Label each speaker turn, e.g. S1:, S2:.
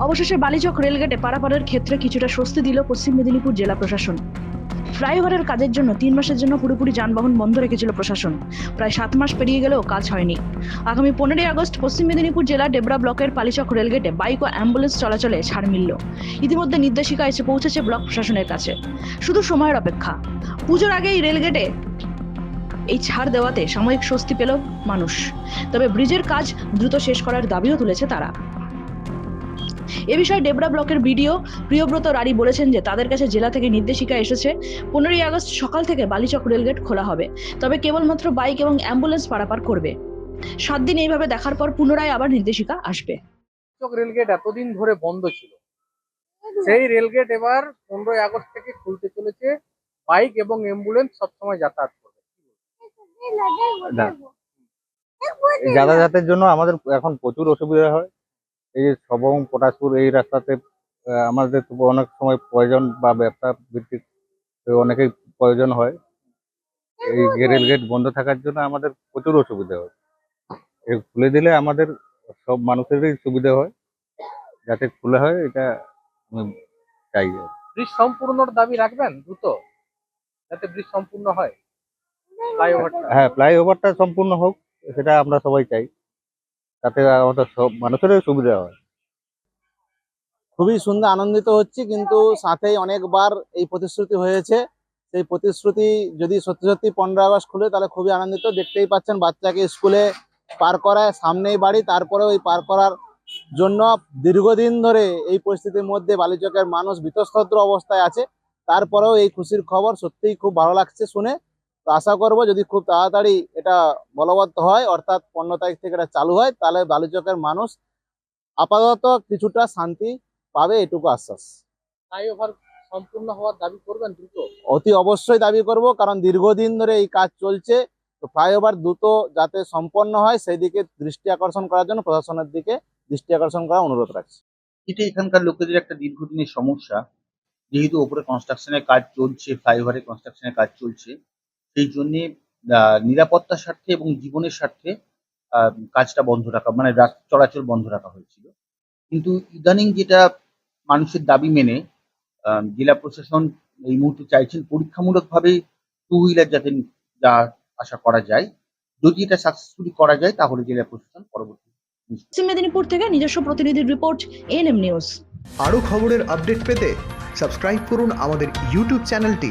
S1: অবশেষে বালিচক রেলগেটে পারাপারের ক্ষেত্রে কিছুটা স্বস্তি দিল পশ্চিম মেদিনীপুর জেলা প্রশাসন। ফ্লাইওভারের কাজের জন্য তিন মাসের জন্য পুরোপুরি যানবাহন বন্ধ রেখেছিল প্রশাসন। প্রায় সাত মাস পেরিয়ে গেলেও কাজ হয়নি। আগামী পনেরোই আগস্ট পশ্চিম মেদিনীপুর জেলার ডেবরা ব্লকের পালিচক রেলগেটে বাইক ও অ্যাম্বুলেন্স চলাচলে ছাড় মিলল। ইতিমধ্যে নির্দেশিকা এসে পৌঁছেছে ব্লক প্রশাসনের কাছে। শুধু সময়ের অপেক্ষা। পুজোর আগেই রেলগেটে এই ছাড় দেওয়াতে সাময়িক স্বস্তি পেল মানুষ। তবে ব্রিজের কাজ দ্রুত শেষ করার দাবিও তুলেছে তারা। এ বিষয়ে ডেবরা ব্লকের বিডিও প্রিয়ব্রত রানী বলেছেন যে তাদের কাছে জেলা থেকে নির্দেশিকা এসেছে। পনেরোই আগস্ট সকাল থেকে বালিচক রেলগেট খোলা হবে। তবে কেবলমাত্র বাইক এবং অ্যাম্বুলেন্স পারাপার করবে। সাত দিন এইভাবে দেখার পর পুনরায় আবার নির্দেশিকা আসবে।
S2: চক রেলগেট এতদিন ধরে বন্ধ ছিল। সেই রেলগেট এবার পনেরোই আগস্ট থেকে খুলতে চলেছে। বাইক এবং অ্যাম্বুলেন্স সবসময় যাতায়াত করবে।
S3: যাতায়াতের জন্য আমাদের এখন প্রচুর অসুবিধা হয়। এই যে সবং পটাশপুর এই রাস্তাতে আমাদের তো অনেক সময় প্রয়োজন বা ব্যবসা ভিত্তিক অনেকেই প্রয়োজন হয়। এই রেল গেট বন্ধ থাকার জন্য আমাদের প্রচুর অসুবিধা হয়। এই খুলে দিলে আমাদের সব মানুষেরই সুবিধা হয়। যাতে খুলে হয় এটা আমি চাই।
S2: ব্রিজ সম্পূর্ণর দাবি রাখবেন দ্রুত? যাতে ব্রিজ সম্পূর্ণ হয়? ফ্লাইওভারটা
S3: হ্যাঁ ফ্লাইওভারটা সম্পূর্ণ হোক সেটা আমরা সবাই চাই। তাতে আমাদের সব মানুষেরই সুবিধা হয়।
S4: খুবই সুন্দর, আনন্দিত হচ্ছি, কিন্তু সাথেই অনেকবার এই প্রতিশ্রুতি হয়েছে। সেই প্রতিশ্রুতি যদি সত্যি সত্যি পনেরো আগস্ট খুলে, তাহলে খুবই আনন্দিত। দেখতেই পাচ্ছেন, বাচ্চাকে স্কুলে পার করায় সামনেই বাড়ি তারপরে ওই পার করার জন্য দীর্ঘদিন ধরে এই পরিস্থিতির মধ্যে বালিচকের মানুষ বিতস্তদ্র অবস্থায় আছে। তারপরেও এই খুশির খবর সত্যিই খুব ভালো লাগছে শুনে। আশা করব যদি খুব তাড়াতাড়ি এটা বলবৎ হয় অর্থাৎ পনেরো তারিখ থেকে এটা চালু হয় তাহলে বালুচকের মানুষ আপাতত কিছুটা শান্তি পাবে এটুকু আশ্বাস।
S2: ফ্লাইওভার সম্পূর্ণ হওয়ার দাবি করবেন দ্রুত?
S4: অতি অবশ্যই দাবি করব কারণ দীর্ঘদিন ধরে এই কাজ চলছে তো ফ্লাইওভার দ্রুত যাতে সম্পন্ন হয় সেই দিকে দৃষ্টি আকর্ষণ করার জন্য প্রশাসনের দিকে দৃষ্টি আকর্ষণ করার অনুরোধ রাখছি।
S5: এটা এখানকার লোকেদের একটা দীর্ঘদিনের সমস্যা যেহেতু ওপরে কনস্ট্রাকশনের কাজ চলছে ফ্লাইওভারের কনস্ট্রাকশনের কাজ চলছে। সেই জন্যে আহ, নিরাপত্তার স্বার্থে এবং জীবনের স্বার্থে আহ, কাজটা বন্ধ রাখা মানে চলাচল বন্ধ রাখা হয়েছিল। কিন্তু ইদানিং যেটা মানুষের দাবি মেনে আহ, জেলা প্রশাসন এই মুহূর্তে চাইছেন পরীক্ষামূলকভাবে টু হুইলার যাতে যা আশা করা যায় যদি এটা সাকসেসফুলি করা যায় তাহলে জেলা প্রশাসন পরবর্তী
S1: পশ্চিম মেদিনীপুর থেকে নিজস্ব প্রতিনিধির রিপোর্ট এএনএম নিউজ
S6: আরও খবরের আপডেট পেতে সাবস্ক্রাইব করুন আমাদের ইউটিউব চ্যানেলটি।